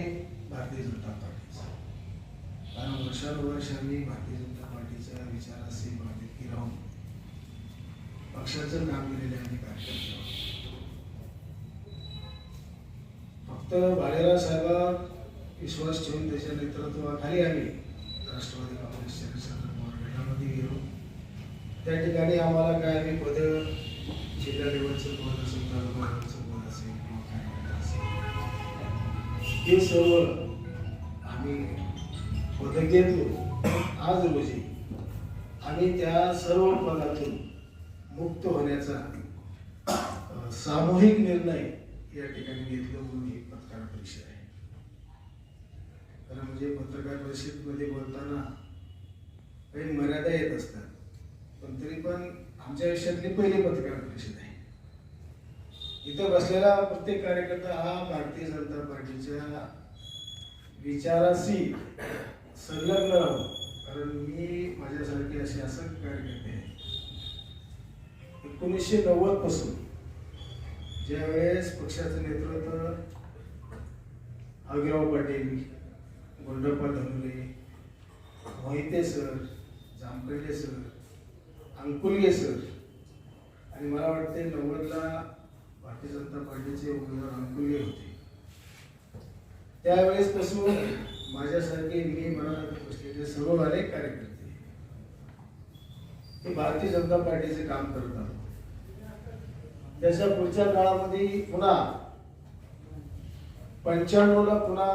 भारतीय जनता पार्टीचा. कारण वर्षानुवर्षांनी भारतीय जनता पार्टीच्या विचाराशी बाधितकी राहून पक्षाचं काम केलेले आम्ही कार्यकर्ते फक्त बाळेराव साहेबांवर विश्वास ठेवून त्याच्या नेतृत्वाखाली आम्ही राष्ट्रवादी काँग्रेसच्या शरदचंद्र गेलो. त्या ठिकाणी आम्हाला काय आम्ही पद जिल्हा लेवलचं पद असेल तालुका हे सर्व आम्ही पदक घेतलो. आज रोजी. आणि त्या सर्व पदातून मुक्त होण्याचा सामूहिक निर्णय या ठिकाणी घेतला म्हणून ही पत्रकार परिषद आहे. खरं म्हणजे पत्रकार परिषदेमध्ये बोलताना काही मर्यादा येत असतात पण तरी पण आमच्या आयुष्यातली पहिली पत्रकार परिषद आहे. इथं बसलेला प्रत्येक कार्यकर्ता हा भारतीय जनता पार्टीच्या विचाराशी संलग्न कारण मी माझ्यासारखे असे असं कार्यकर्ते आहे एकोणीसशे नव्वदपासून ज्यावेळेस पक्षाचं नेतृत्व Haviraw Patil Gundappa Dhanule Mohite sir Jamkande sir Ankulge sir आणि मला वाटते नव्वदला भारतीय जनता पार्टीचे उमेदवार अनुकूल्य होते. त्यावेळेस पासून माझ्यासारखे मी मनात बसलेले सर्व अनेक कार्यकर्ते हे भारतीय जनता पार्टीचे काम करत आहोत. त्याच्या पुढच्या काळामध्ये पुन्हा पंच्याण्णवला पुन्हा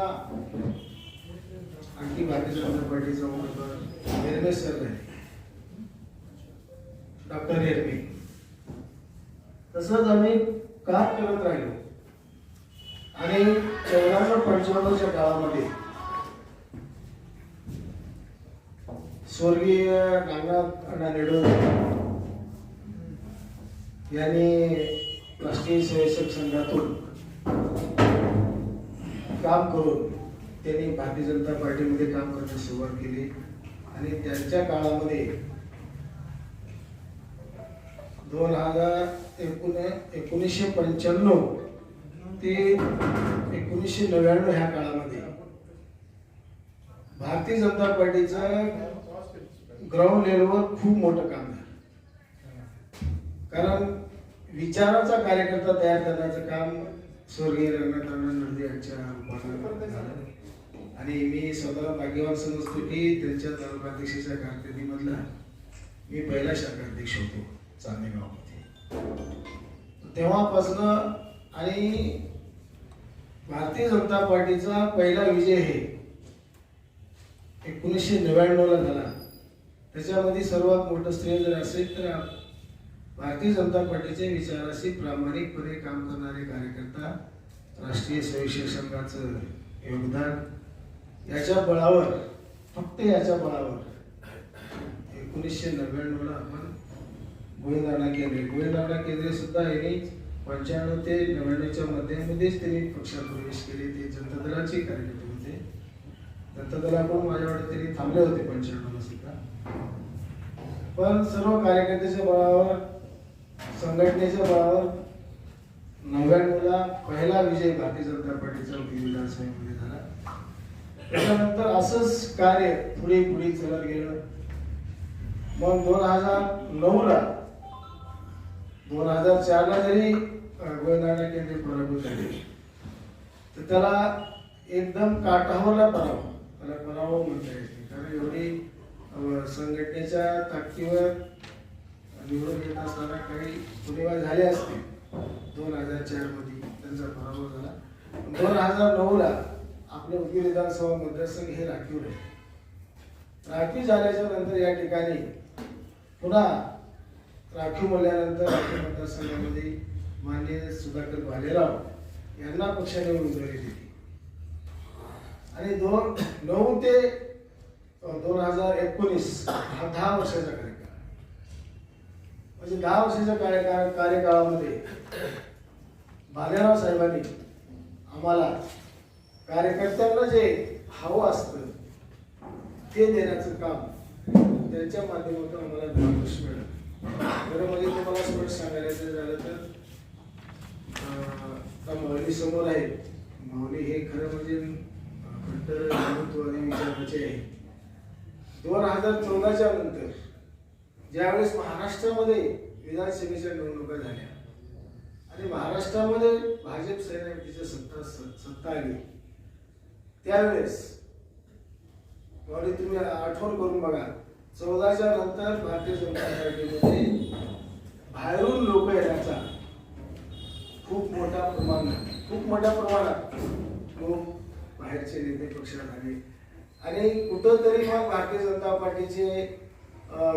आणखी भारतीय जनता पार्टीचा उमेदवार हेरमे सर आहे डॉक्टर हेरमे तसंच आम्ही काम करत राहिलो. आणि चौऱ्याण्णव पंचावन्नच्या काळामध्ये स्वर्गीय नागनाथ अण्णा नेडू यांनी राष्ट्रीय स्वयंसेवक संघातून काम करून त्यांनी भारतीय जनता पार्टीमध्ये काम करण्यास सुरुवात केली. आणि त्यांच्या काळामध्ये दोन हजार एकोण एकोणीसशे पंच्याण्णव ते एकोणीसशे नव्याण्णव ह्या काळामध्ये भारतीय जनता पार्टीचं ग्राउंड लेवलवर खूप मोठं काम झालं. कारण विचाराचा कार्यकर्ता तयार करण्याचं काम स्वर्गीय रंगनाथांना नंदे यांच्या झालं. आणि मी स्वतःला भाग्यवान समजतो की त्यांच्या तालुकाध्यक्षाच्या कारकिर्दीमधला मी पहिला शाखाध्यक्ष होतो. चांदेगावमध्ये तेव्हापासनं आणि भारतीय जनता पार्टीचा पहिला विजय हे एकोणीसशे नव्याण्णवला झाला. त्याच्यामध्ये सर्वात मोठं श्रेय जर असेल तर भारतीय जनता पार्टीच्या विचाराशी प्रामाणिकपणे काम करणारे कार्यकर्ता राष्ट्रीय स्वयंसेवक संघाचं योगदान. याच्या बळावर फक्त याच्या बळावर एकोणीसशे नव्याण्णवला आपण गोविंदांना केंद्रे गोविंदांना केंद्रे सुद्धा यांनी पंच्याण्णव ते नव्याण्णवच्या मध्यामध्येच त्यांनी पक्षात प्रवेश केले. ते जनता दलाचे कार्यकर्ते होते. जनता दलाकडून माझ्या वाटत त्यांनी थांबले होते पंच्याण्णवला सुद्धा. पण सर्व कार्यकर्त्याच्या बळावर संघटनेच्या बळावर नव्याण्णवला पहिला विजय भारतीय जनता पार्टीचा विधानसभेमध्ये झाला. त्याच्यानंतर असंच कार्य पुढे पुढे चालत गेलं. मग दोन हजार नऊला दोन हजार चारला जरी गोविंदांना केंद्रे पराभूत झाले तर त्याला एकदम काठावरला पराभव त्याला पराभव म्हणता येते कारण एवढी संघटनेच्या ताकदीवर निवडून येत असताना काही पुणेवा झाले असते. दोन हजार चारमध्ये त्यांचा पराभव झाला. दोन हजार नऊ ला आपले उदगीर विधानसभा मतदारसंघ हे राखीव राहिले. राखीव झाल्याच्यानंतर या ठिकाणी पुन्हा राखीव म्हणल्यानंतर राखीव मतदारसंघामध्ये मान्य सुधाकर भालेराव यांना पक्षाने उमेदवारी दिली. आणि दोन नऊ ते दोन हजार एकोणीस हा दहा वर्षाचा कार्यकाळ. म्हणजे दहा वर्षाच्या कार्यकाळ कार्यकाळामध्ये भालेराव साहेबांनी आम्हाला कार्यकर्त्यांना जे हवं असतं ते देण्याचं काम त्यांच्या माध्यमातून आम्हाला दहा वर्ष मिळालं. खरं म्हणजे तुम्हाला स्पष्ट सांगायचं झालं तर अं, आता समोर आहे. मावणी हे खरं म्हणजे मोठं हिंदुत्ववादी विचाराचे आहे. दोन हजार चौदाच्या नंतर ज्यावेळेस महाराष्ट्रामध्ये विधानसभेच्या निवडणुका झाल्या आणि महाराष्ट्रामध्ये भाजप सेनापतीची सत्ता सत्ता आली त्यावेळेस तुम्ही आठवण करून बघा चौदाच्या नंतर भारतीय जनता पार्टीमध्ये बाहेरून लोक येण्याचा खूप मोठा प्रमाणात खूप मोठ्या प्रमाणात लोक बाहेरचे नेते पक्षात आले आणि कुठंतरी मग भारतीय जनता पार्टीचे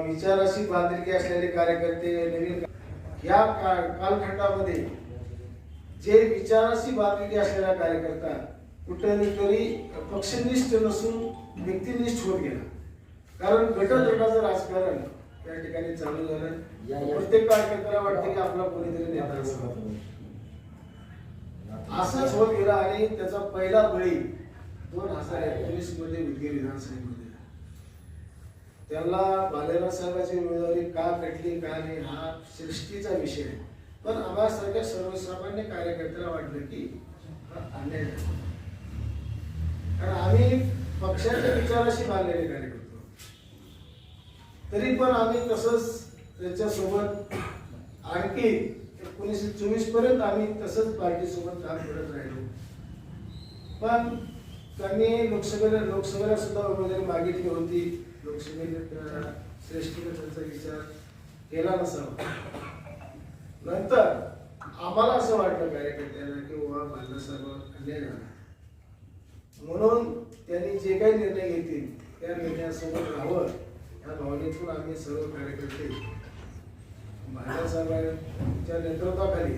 विचाराशी बांधिलकी असलेले कार्यकर्ते नवीन या का- कालखंडामध्ये जे विचाराशी बांधिलकी असलेला कार्यकर्ता कुठेतरी पक्षनिष्ठ नसून व्यक्तिनिष्ठ होत गेला. कारण गटतटाचं राजकारण या ठिकाणी चालू झालं प्रत्येक कार्यकर्त्याला वाटतं की आपला कोणीतरी नेता असावा असंच होत गेला आणि त्याचा पहिला बळी दोन हजार एकोणीसमध्ये उदगीर विधानसभेमध्ये. त्याला बालेराव साहेबांची उमेदवारी का कटली का नाही हा सृष्टीचा विषय आहे पण आम्हासारख्या सर्वसामान्य कार्यकर्त्याला वाटलं की अन्याय. कारण आम्ही पक्षाच्या विचाराशी बांधलेले कार्यकर्ते. तरी पण आम्ही तसंच त्याच्यासोबत आणखी एकोणीसशे चोवीसपर्यंत आम्ही तसंच पार्टीसोबत काम करत राहिलो. पण त्यांनी लोकसभेला लोकसभेला सुद्धा उमेदवारी मागितली होती. लोकसभेने त्या श्रेष्ठीने त्यांचा विचार केला नसावा. नंतर आम्हाला असं वाटलं कार्यकर्त्यांना की वा बालासाहेब अन्याय झाला. म्हणून त्यांनी जे काही निर्णय घेतील त्या निर्णयासोबत राहावं. या भावनेतून आम्ही सर्व कार्यकर्ते भाजपसाहेबांच्या नेतृत्वाखाली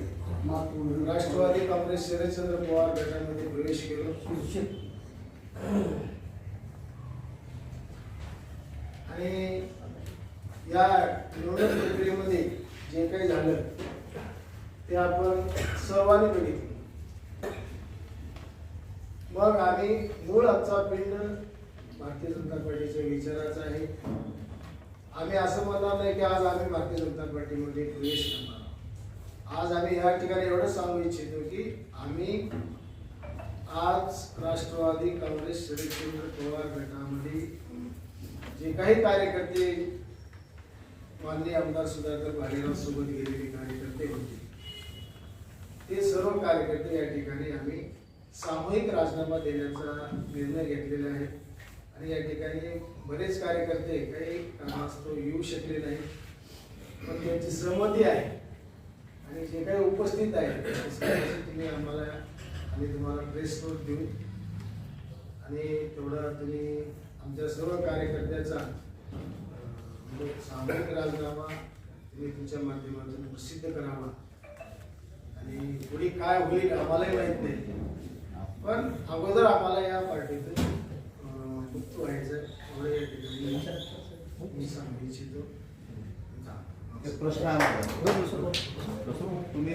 राष्ट्रवादी काँग्रेस शरदचंद्र पवार गटामध्ये प्रवेश केलो. आणि या निवडणूक प्रक्रियेमध्ये जे काही झालं ते आपण सहभागी बघितलं. मग आम्ही मूळ आजचा पिंड भारतीय जनता पार्टीच्या विचाराचा आहे. आम्ही असं म्हणणार नाही की आज आम्ही भारतीय जनता पार्टीमध्ये प्रवेश करणार आज आम्ही या ठिकाणी एवढं सांगू इच्छितो की आम्ही आज राष्ट्रवादी काँग्रेस शरदचंद्र पवार गटामध्ये जे काही कार्यकर्ते माननीय आमदार सुधाकर भालेराव सोबत गेलेले कार्यकर्ते होते ते सर्व कार्यकर्ते या ठिकाणी आम्ही सामूहिक राजीनामा देण्याचा निर्णय घेतलेला आहे. आणि या ठिकाणी बरेच कार्यकर्ते काही कारणास्तव येऊ शकले नाही. पण त्यांची सहमती आहे. आणि जे काही उपस्थित आहे तुम्ही आम्हाला आम्ही तुम्हाला प्रेस नोट देऊ. आणि तेवढा तुम्ही आमच्या सर्व कार्यकर्त्याचा म्हणजे सामूहिक राजीनामा तुम्ही तुमच्या माध्यमातून प्रसिद्ध करावा. आणि पुढे काय होईल आम्हालाही माहीत नाही. पण अगोदर आम्हाला या पार्टीतून व्हायचं एवढं या ठिकाणी मी सांगू इच्छितो एक प्रश्न आहे. तुम्ही